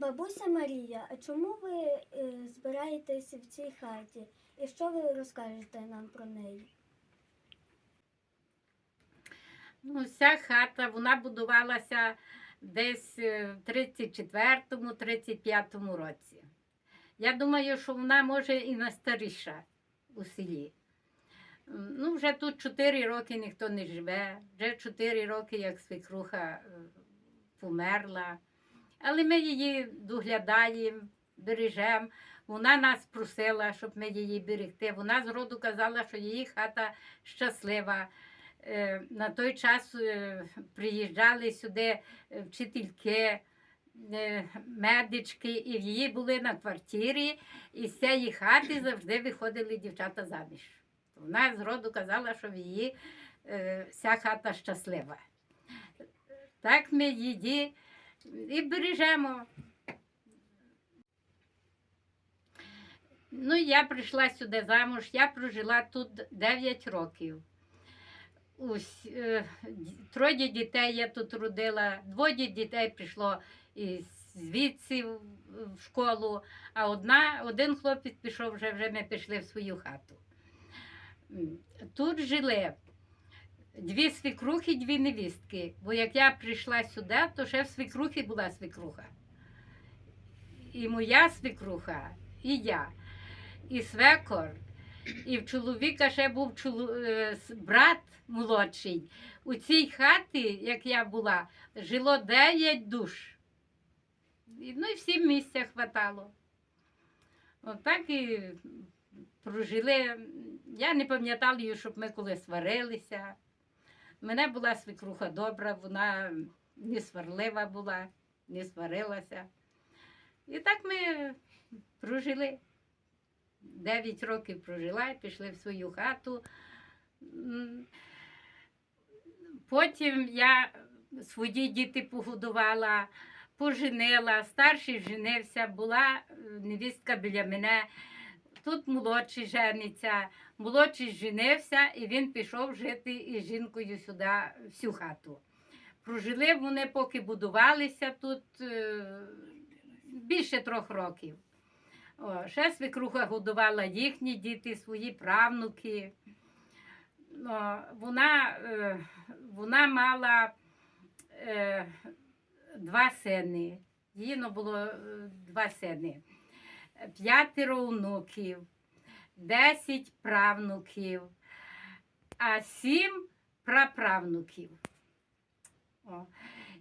Бабуся Марія, а чому ви е, збираєтесь в цій хаті? І що ви розкажете нам про неї? Ну, ця хата вона будувалася десь е, в 34-35 році. Я думаю, що вона може і найстаріша у селі. Ну, вже тут 4 роки ніхто не живе, вже 4 роки, як свекруха е, померла. Але ми її доглядаємо, бережемо. Вона нас просила, щоб ми її берегти. Вона зроду казала, що її хата щаслива. Е, На той час е, приїжджали сюди е, вчительки, медички, і в її були на квартирі, і з цієї хати завжди виходили дівчата заміж. Вона зроду казала, що в її вся хата щаслива. Так ми її і бережемо. Ну, я прийшла сюди замуж, я прожила тут 9 років. Е, троє дітей я тут родила, двоє дітей прийшло звідси в школу, а одна, один хлопець пішов вже, вже ми пішли в свою хату. Тут жили дві свекрухи, дві невістки. Бо як я прийшла сюди, то ще в свекрухи була свекруха. І моя свекруха, і я, і свекор, і в чоловіка ще був е, брат молодший. У цій хаті, як я була, жило 9 душ. Ну і всім місця хватало. Отак і прожили. Я не пам'ятала, щоб ми коли сварилися. Мене була свекруха добра, вона не сварлива була, не сварилася. І так ми прожили. Дев'ять років прожила і пішли в свою хату. Потім я свої діти погодувала, поженила, старший женився, була е, невістка біля мене. Тут молодший жениться, молодший женився, і він пішов жити із жінкою сюди всю хату. Прожили вони, поки будувалися тут е, більше трьох років. О, ще свекруха годувала їхні діти, свої правнуки. О, вона, е, вона мала е, два сини. Їй було е, два сини. П'ятеро онуків, десять правнуків, а сім праправнуків. О.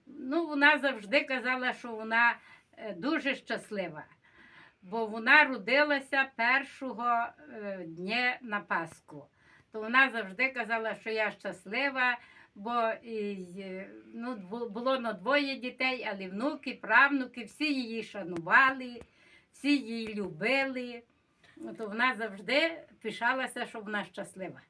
Ну, вона завжди казала, що вона е, дуже щаслива бо вона родилася першого е, дня на Пасху. То вона завжди казала, що я щаслива, бо е, ну, було на двоє дітей, але внуки, правнуки, всі її шанували, всі її любили. То вона завжди пишалася, що вона щаслива.